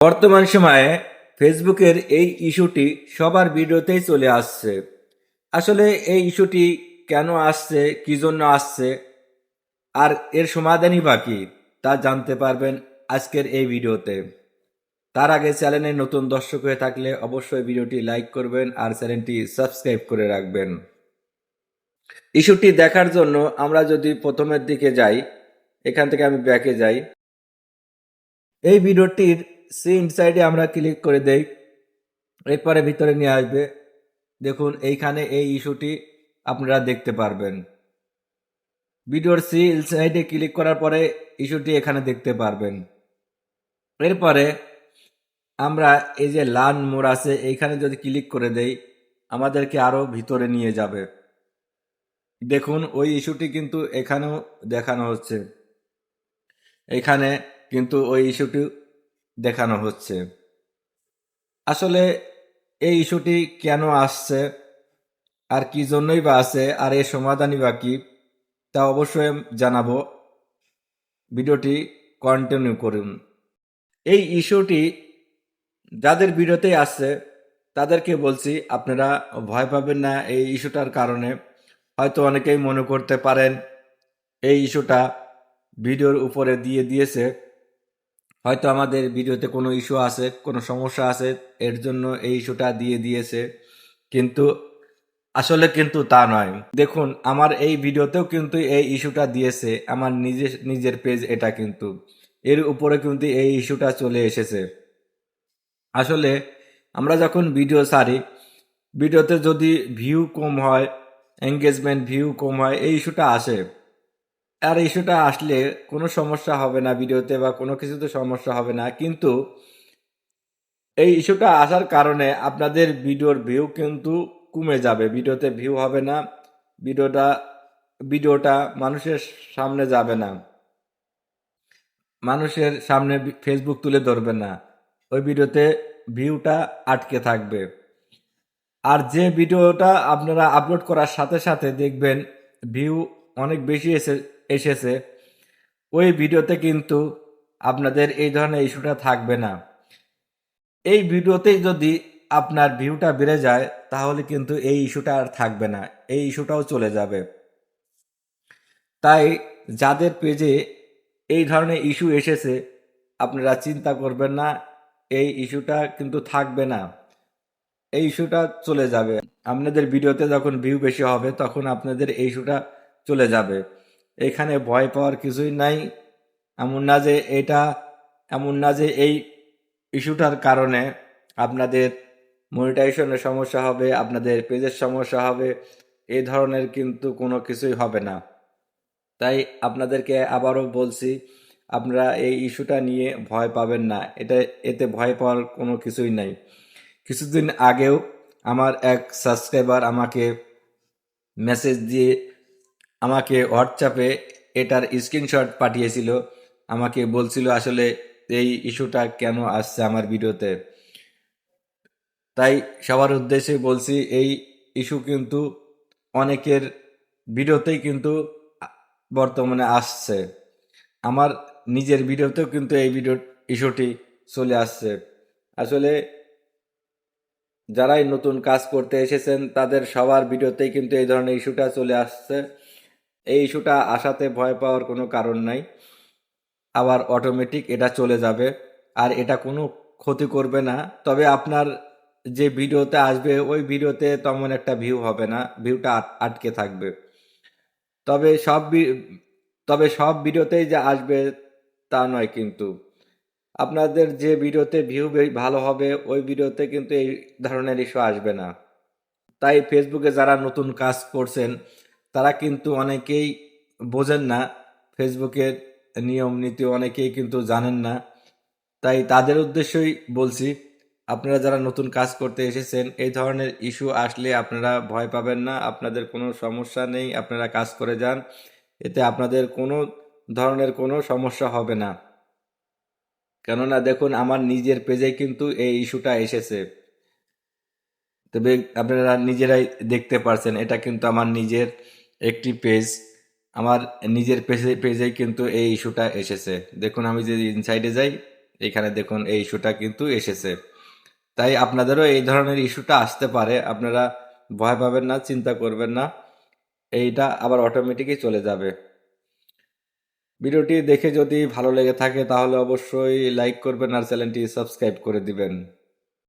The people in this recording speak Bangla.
বর্তমান সময়ে ফেসবুকের এই ইস্যুটি সবার ভিডিওতেই চলে আসছে। আসলে এই ইস্যুটি কেন আসছে, কি জন্য আসছে, আর এর সমাধানই বাকি তা জানতে পারবেন আজকের এই ভিডিওতে। তার আগে চ্যানেলে নতুন দর্শক হয়ে থাকলে অবশ্যই ভিডিওটি লাইক করবেন আর চ্যানেলটি সাবস্ক্রাইব করে রাখবেন। ইস্যুটি দেখার জন্য আমরা যদি প্রথমের দিকে যাই, এখান থেকে আমি ব্যাকে যাই। এই ভিডিওটির সি ইনসাইডে আমরা ক্লিক করে দেই। এরপরে ভিতরে নিয়ে আসবে। দেখুন, এইখানে এই ইস্যুটি আপনারা দেখতে পারবেন। ভিডিওর সি ইনসাইডে ক্লিক করার পরে ইস্যুটি এখানে দেখতে পারবেন। এরপরে আমরা এই যে লান মোড় আছে, এইখানে যদি ক্লিক করে দেই, আমাদেরকে আরও ভিতরে নিয়ে যাবে। দেখুন, ওই ইস্যুটি কিন্তু এখানেও দেখানো হচ্ছে। এখানে কিন্তু ওই ইস্যুটি দেখানো হচ্ছে। আসলে এই ইস্যুটি কেন আসছে? আর কি জন্যই বা আছে? আর এর সমাধানই বা কি? তা অবশ্যই জানাব। ভিডিওটি কন্টিনিউ করুন। এই ইস্যুটি যাদের ভিডিওতে আসছে, তাদেরকে বলছি, আপনারা ভয় পাবেন না এই ইস্যুটার কারণে। হয়তো অনেকেই মনে করতে পারেন, এই ইস্যুটা ভিডিওর উপরে দিয়ে দিয়েছে। হয়তো আমাদের ভিডিওতে কোনো ইস্যু আছে, কোনো সমস্যা আছে, এর জন্য এই ইস্যুটা দিয়ে দিয়েছে। কিন্তু আসলে কিন্তু তা নয়। দেখুন, আমার এই ভিডিওতেও কিন্তু এই ইস্যুটা দিয়েছে, আমার নিজের নিজের পেজ এটা কিন্তু। এর উপরে কিন্তু এই ইস্যুটা চলে এসেছে। আসলে আমরা যখন ভিডিও সারি, ভিডিওতে যদি ভিউ কম হয় এঙ্গেজমেন্ট ভিউ কম হয়, এই ইস্যুটা আসে। আর ইস্যুটা আসলে কোনো সমস্যা হবে না ভিডিওতে বা কোনো কিছুতে সমস্যা হবে না। কিন্তু এই ইস্যুটা আসার কারণে আপনাদের ভিডিওর ভিউ কিন্তু কমে যাবে। ভিডিওতে ভিউ হবে না, ভিডিওটা ভিডিওটা মানুষের সামনে যাবে না। মানুষের সামনে ফেসবুক তুলে ধরবে না। ওই ভিডিওতে ভিউটা আটকে থাকবে। আর যে ভিডিওটা আপনারা আপলোড করার সাথে সাথে দেখবেন, ভিউ অনেক বেশি এসে এসেছে। ওই ভিডিওতে কিন্তু আপনাদের এই ধরনের ইস্যুটা থাকবে না। এই ভিডিওতেই যদি আপনার ভিউটা বেড়ে যায়, তাহলে কিন্তু এই ইস্যুটা আর থাকবে না। এই ইস্যুটাও চলে যাবে। তাই যাদের পেজে এই ধরনের ইস্যু এসেছে, আপনারা চিন্তা করবেন না, এই ইস্যুটা কিন্তু থাকবে না। এই ইস্যুটা চলে যাবে। আপনাদের ভিডিওতে যখন ভিউ বেশি হবে, তখন আপনাদের এই ইস্যুটা চলে যাবে। এখানে ভয় পাওয়ার কিছুই নাই। এমন না যে এটা, এমন না যে এই ইস্যুটার কারণে আপনাদের মনিটাইজেশনের সমস্যা হবে, আপনাদের পেজের সমস্যা হবে এই ধরনের কিন্তু কোনো কিছুই হবে না। তাই আপনাদেরকে আবারও বলছি, আপনারা এই ইস্যুটা নিয়ে ভয় পাবেন না। এটা, এতে ভয় পাওয়ার কোনো কিছুই নাই। কিছুদিন আগেও আমার এক সাবস্ক্রাইবার আমাকে মেসেজ দিয়ে আমাকে হোয়াটসঅ্যাপে এটার স্ক্রিনশট পাঠিয়েছিল। আমাকে বলছিল আসলে এই ইস্যুটা কেন আসছে আমার ভিডিওতে। তাই সবার উদ্দেশ্যে বলছি, এই ইস্যু কিন্তু অনেকের ভিডিওতেই কিন্তু বর্তমানে আসছে। আমার নিজের ভিডিওতেও কিন্তু এই ভিডিও, ইস্যুটি চলে আসছে। আসলে যারাই নতুন কাজ করতে এসেছেন, তাদের সবার ভিডিওতেই কিন্তু এই ধরনের ইস্যুটা চলে আসছে। এই ইস্যুটা আসাতে ভয় পাওয়ার কোনো কারণ নাই। আবার অটোমেটিক এটা চলে যাবে। আর এটা কোনো ক্ষতি করবে না। তবে আপনার যে ভিডিওতে আসবে, ওই ভিডিওতে তেমন একটা ভিউ হবে না। ভিউটা আটকে থাকবে। তবে সব তবে সব ভিডিওতেই যে আসবে তা নয় কিন্তু। আপনাদের যে ভিডিওতে ভিউ ভালো হবে, ওই ভিডিওতে কিন্তু এই ধরনের ইস্যু আসবে না। তাই ফেসবুকে যারা নতুন কাজ করছেন তারা কিন্তু অনেকেই বোঝেন না, ফেসবুকের নিয়ম নীতি অনেকেই কিন্তু জানেন না। তাই তাদের উদ্দেশ্যই বলছি, আপনারা যারা নতুন কাজ করতে এসেছেন, এই ধরনের ইস্যু আসলে আপনারা ভয় পাবেন না, আপনাদের কোনো সমস্যা নেই, আপনারা কাজ করে যান, এতে আপনাদের কোনো ধরনের কোনো সমস্যা হবে না। কেননা দেখুন, আমার নিজের পেজে কিন্তু এই ইস্যুটা এসেছে। তবে আপনারা নিজেরাই দেখতে পারছেন, এটা কিন্তু আমার নিজের একটি পেজ আমার নিজের পেজে পেজেই কিন্তু এই ইস্যুটা এসেছে। দেখুন, আমি যদি ইনসাইডে যাই, এখানে দেখুন এই ইস্যুটা কিন্তু এসেছে। তাই আপনাদেরও এই ধরনের ইস্যুটা আসতে পারে। আপনারা ভয় পাবেন না, চিন্তা করবেন না। এইটা আবার অটোমেটিকই চলে যাবে। ভিডিওটি দেখে যদি ভালো লেগে থাকে, তাহলে অবশ্যই লাইক করবেন আর চ্যানেলটি সাবস্ক্রাইব করে দিবেন।